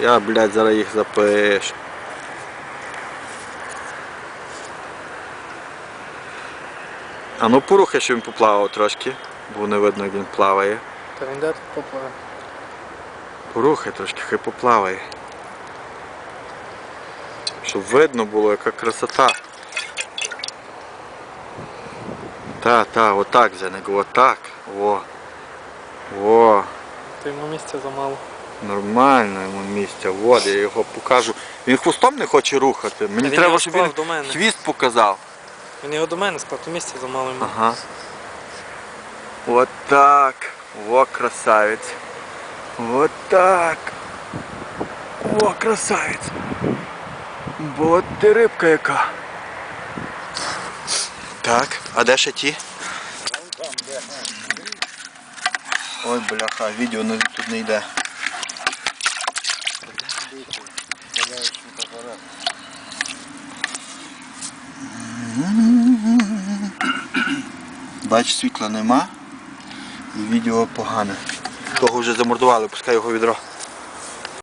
Я, блядь, зараз їх запишу. А ну порухай, щоб він поплавав трошки, бо не видно, як він плаває. Та він де тут попливе. Порухай трошки, хай поплаває. Щоб видно було, яка красота. Та, та, отак, Зяник, отак. О. О. То йому місця замало. Нормально йому місця. От, я його покажу. Він хвостом не хоче рухати. Мені він треба, щоб він до мене. хвіст показав. Він його до мене склав, то місця замало йому. Ага. Вот так. О, красавець. Вот так. О, красавець. Вот ти рибка яка. Так, а де ще ті? Ой, бляха, відео не, тут не йде. Бач, світла нема і відео погане. Того вже замордували, пускай його відро.